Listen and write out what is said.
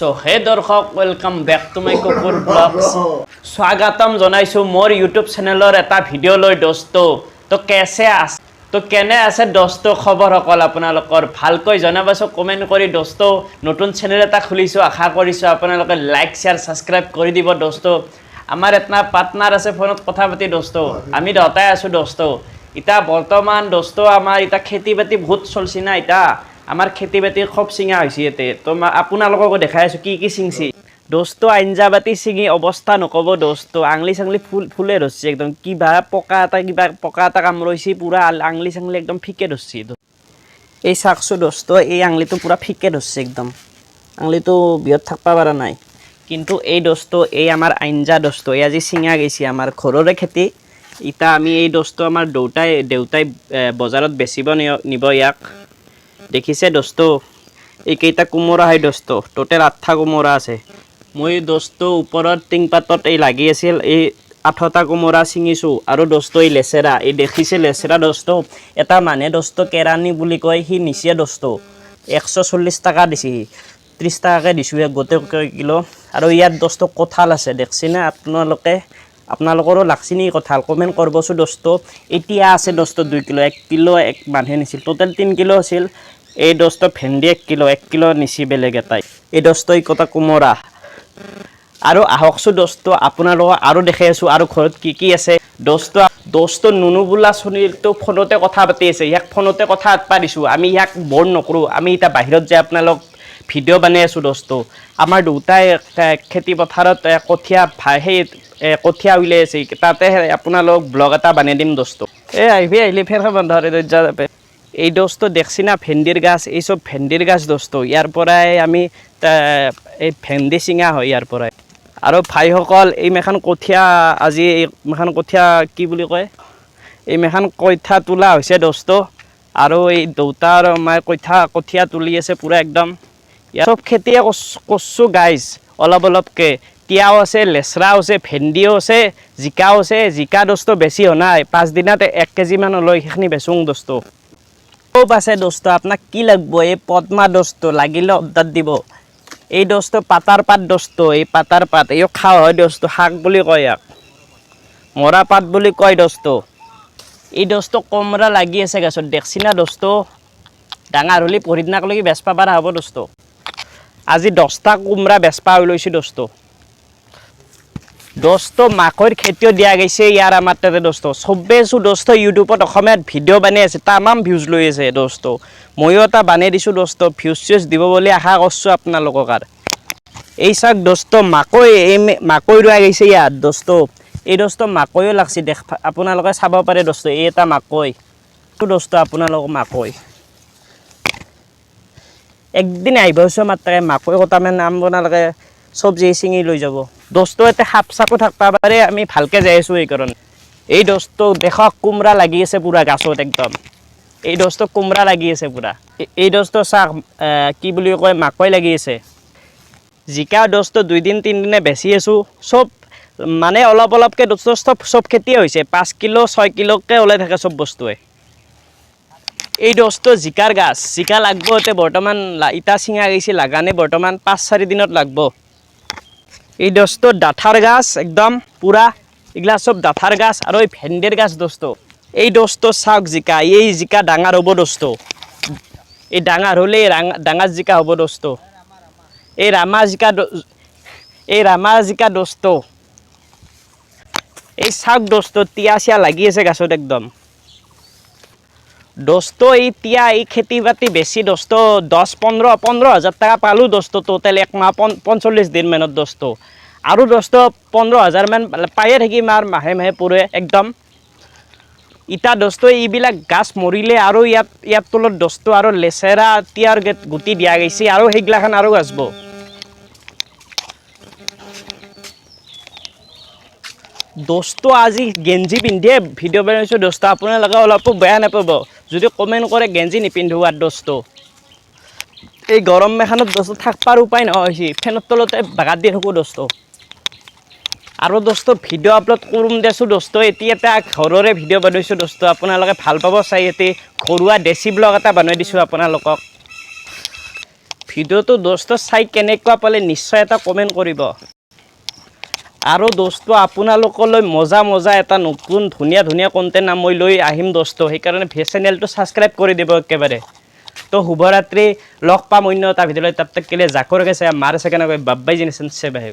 চ' হে দৰ্শক welcome back to মাই কুকুৰ ব্লগছ স্বাগতম জনাইছোঁ মোৰ ইউটিউব চেনেলৰ এটা ভিডিঅ' লৈ, দোস্ত। তো কেছে আছে তো কেনে আছে, দোস্ত খবৰ সকল আপোনালোকৰ? ভালকৈ জনাবাচোন কমেণ্ট কৰি, দোস্ত। নতুন চেনেল এটা খুলিছোঁ, আশা কৰিছোঁ আপোনালোকে লাইক শ্বেয়াৰ ছাবস্ক্ৰাইব কৰি দিব, দোস্ত। আমাৰ এটা পাৰ্টনাৰ আছে, ফোনত কথা পাতি, দোস্ত। আমি দহটাই আছোঁ, দোস্ত। এতিয়া বৰ্তমান, দোস্ত, আমাৰ এতিয়া খেতি বাতি বহুত চলছি না এতিয়া আমাৰ খেতি বাতি খুব চিঙা হৈছে ইয়াতে। তো আপোনালোককো দেখাই আছোঁ কি কি চিঙছি। দোস্ত, আঞ্জা বাতি ছিঙি অৱস্থা নক'ব দোস্ত। আঙলি চাঙলি ফুল ফুলে ধৰছি একদম। কিবা পকা এটা কিবা পকা এটা কামৰৈছি পূৰা আঙলি চাঙলি একদম ফিকে ধৰছি। এই চাকছোঁ দোস্ত, এই আঙলিটো পূৰা ফিকে ধৰছি একদম। আঙলিটো বিহত থাকবা পৰা নাই। কিন্তু এই দোস্ত, এই আমাৰ আঞ্জা দোস্ত, এই আজি চিঙা গৈছে আমাৰ ঘৰৰে খেতি। ইতা আমি এই দোস্ত আমাৰ দেউতাই দেউতাই বজাৰত বেচিব নিব ইয়াক। দেখিছে দোস্ত, এইকেইটা কোমোৰা হয় দোস্ত টোটেল আঠটা কোমোৰা আছে। মই দোস্ত ওপৰত টিংপাতত এই লাগি আছিল, এই আঠটা কোমোৰা ছিঙিছোঁ, আৰু দোস্ত এই লেচেৰা, এই দেখিছে লেচেৰা দোস্ত, এটা মানুহে দোস্ত কেৰাণী বুলি কয়, সি নিছে দোস্ত। একশ চল্লিছ টকা দিছে সি, ত্ৰিছ টকাকৈ দিছোঁ গোটেই কিলো। আৰু ইয়াত দোস্ত কঁঠাল আছে দেখছিনে আপোনালোকে, আপোনালোকৰো লাগছি নেকি কঁঠাল? কমেণ্ট কৰিবচোন দোস্ত। এতিয়া আছে দোস্ত দুই কিলো, এক কিলো এক মানুহে নিছিল টোটেল তিনি কিলো আছিল। এই দোস্ত ভেন্দি এক কিলো এক কিলো নিছি বেলেগ এটাই। এই দোস্ত এই কটা কোমোৰা। আৰু আহকচোন দোস্ত আপোনালোকক আৰু দেখাই আছোঁ, আৰু ঘৰত কি কি আছে। দোস্ত দোস্ত নুনু বোলা চনীৰটো ফোনতে কথা পাতি আছে, ইয়াক ফোনতে কথা পাতবা দিছোঁ। আমি ইয়াক বৰ্ণ নকৰোঁ, আমি এতিয়া বাহিৰত যাই আপোনালোক ভিডিঅ' বনাই আছোঁ দোস্ত, আমাৰ দেউতাই খেতি পথাৰত কঠীয়া সেই কঠীয়া উলিয়াই আছে তাতে আপোনালোক ব্লগ এটা বনাই দিম দোস্ত। এই আহিবি, আহিলি ফেৰ বন্ধ যাবে এই দোস্ত দেখছি না, ভেন্দিৰ গাছ, এই চব ভেন্দিৰ গাছ দোস্ত। ইয়াৰ পৰাই আমি এই ভেন্দি চিঙা হয় ইয়াৰ পৰাই। আৰু ভাইসকল, এই মেখান কঠীয়া, আজি এই মেখান কঠীয়া কি বুলি কয়? এই মেখান কঠীয়া তোলা হৈছে দোস্ত। আৰু এই দেউতা আৰু মায়ে কঠীয়া কঠীয়া তুলি আছে পূৰা একদম। ইয়াত চব খেতিয়ে কৰছোঁ গাইজ, অলপ অলপকৈ। তিয়ঁহ আছে, লেচৰাও আছে, ভেন্দিও আছে, জিকাও আছে। জিকা দোস্ত বেছি হোৱা নাই। পাঁচদিনত এক কেজিমান লৈ সেইখিনি বেচোঁ দোস্ত। খুব আছে দোস্ত, আপোনাক কি লাগব? এই পদ্মা দোস্ত লাগিলে অৰ্ডাৰ দিব। এই দোস্ত, পাতাৰ পাত দোস্ত, এই পাতাৰ পাত, এই খাওঁ হয় দোস্ত, শাক বুলি কয় ইয়াক। মৰা পাত বুলি কয় দোস্ত। এই দোস্ত, কোমৰা লাগি আছে গছত। দেখছি না দোস্ত, ডাঙৰ হ'লে পঢ়ি দিনাকলৈকে বেচবা পাৰা হ'ব দোস্ত। আজি দহটা কোমৰা বেচবা ওলৈছোঁ দোস্ত। দোস্ত মাকৈ খেতিও দিয়া গৈছে ইয়াৰ আমাৰ তাতে, দোস্ত। চবেইছো দোস্ত ইউটিউবত অসমীয়াত ভিডিঅ' বনাই আছে, তামাম ভিউজ লৈ আছে, দোস্ত। ময়ো এটা বনাই দিছোঁ, দোস্ত ভিউজ চিউজ দিব বুলি আশা কৰিছোঁ আপোনালোকক আৰু। এই চাওক, দোস্ত, মাকৈ, এই মাকৈ ৰোৱা গৈছে ইয়াত, দোস্ত। এই দোস্ত, মাকৈও লাগছে দেখ, আপোনালোকে চাব পাৰে, দোস্ত, এই এটা মাকৈ। দোস্ত আপোনালোকক মাকৈ। একদিন আহিবচোন মাত্ৰে মাকৈ কটামান নাম বনালকে চব্জি চিঙি লৈ যাব। দোস্ত ইয়াতে সাপ চাপো থাকবা পাৰে, আমি ভালকে যাই আছোঁ এইকাৰণে। এই দোস্ত দেখক কোমৰা লাগি আছে পূৰা গাছত একদম। এই দোস্ত, কোমৰা লাগি আছে পূৰা। এই দোস্ত চাক কি বুলি কয়, মাকৈ লাগি আছে। জিকা দোস্ত, দুইদিন, তিনিদিনে বেচি আছোঁ। চব মানে অলপ অলপকৈ দোস্ত, চব চব খেতিয়ে হৈছে। পাঁচ কিলো, ছয় কিলোকৈ ওলাই থাকে চব বস্তুৱে। এই দোস্ত, জিকাৰ গাছ। জিকা লাগব এতিয়া বৰ্তমান ইটা চিঙা গৈছে লাগানে বৰ্তমান পাঁচ চাৰি দিনত লাগব। এই দোস্ত ডাঠাৰ গাছ, একদম পূৰা এইগিলা চব ডাঠাৰ গাছ আৰু এই ভেন্দিৰ গাছ দোস্ত। এই দোস্ত চাওক জিকা, এই জিকা ডাঙৰ হ'ব দোস্ত। এই ডাঙৰ হ'লে ডাঙৰ জিকা হ'ব দোস্ত। এই ৰামা জিকা এই ৰামা জিকা দোস্ত। এই চাওক দোস্ত তিয়া চিয়া লাগি আছে গাছত একদম। দোস্ত এই তিয়া এই খেতি বাতি বেছি, দোস্ত, দহ পোন্ধৰ পোন্ধৰ হাজাৰ টকা পালোঁ দোস্ত টোটেল এক মাহ পঞ্চল্লিছ দিন মানত দোস্ত। আৰু দোস্ত, পোন্ধৰ হাজাৰমান পায়ে থাকিম আৰু মাহে মাহে পৰে, একদম। ইটা দোস্ত, এইবিলাক গাছ মৰিলে আৰু ইয়াত ইয়াৰ তলত দোস্ত, আৰু লেচেৰা গেট গুটি দিয়া গৈছে, আৰু সেইগিলাখান আৰু গাছব দোস্ত, আজি গেঞ্জি পিন্ধিয়ে ভিডিঅ' বনাইছোঁ দোস্ত। আপোনালোকে অলপো বেয়া নাপাব। যদি কমেণ্ট কৰে, গেঞ্জি নিপিন্ধো আৰু দোস্ত। এই গৰম মেখানত দোস্ত থাকবাৰ উপায় নোহোৱা হৈছে ফেনৰ তলতে বাগাত দি থাকোঁ দোস্ত। আৰু দোস্ত, ভিডিঅ' আপলোড কৰিম দেছোঁ দোস্ত। এতিয়া এটা ঘৰৰে ভিডিঅ' বনাইছোঁ দোস্ত। আপোনালোকে ভালো পাব চাই ইয়াতে ঘৰুৱা দেশী ব্লগ এটা বনাই দিছোঁ আপোনালোকক। ভিডিঅ'টো দোস্ত চাই কেনেকুৱা পালে নিশ্চয় এটা কমেণ্ট কৰিব। আৰু দোস্ত, আপোনালোকলৈ মজা মজা এটা নতুন ধুনীয়া ধুনীয়া কণ্টেণ্ট মই লৈ আহিম দোস্ত। সেইকাৰণে ভে চেনেলটো ছাবস্ক্ৰাইব কৰি দিব একেবাৰে। তো শুভৰাত্ৰি, লগ পাম অন্য এটা ভিডিঅ'লৈ। তাত কেলে জাকৰকে গেছে, মাৰে চাগে বাব্বাই জেনেশ্যন চেবাহে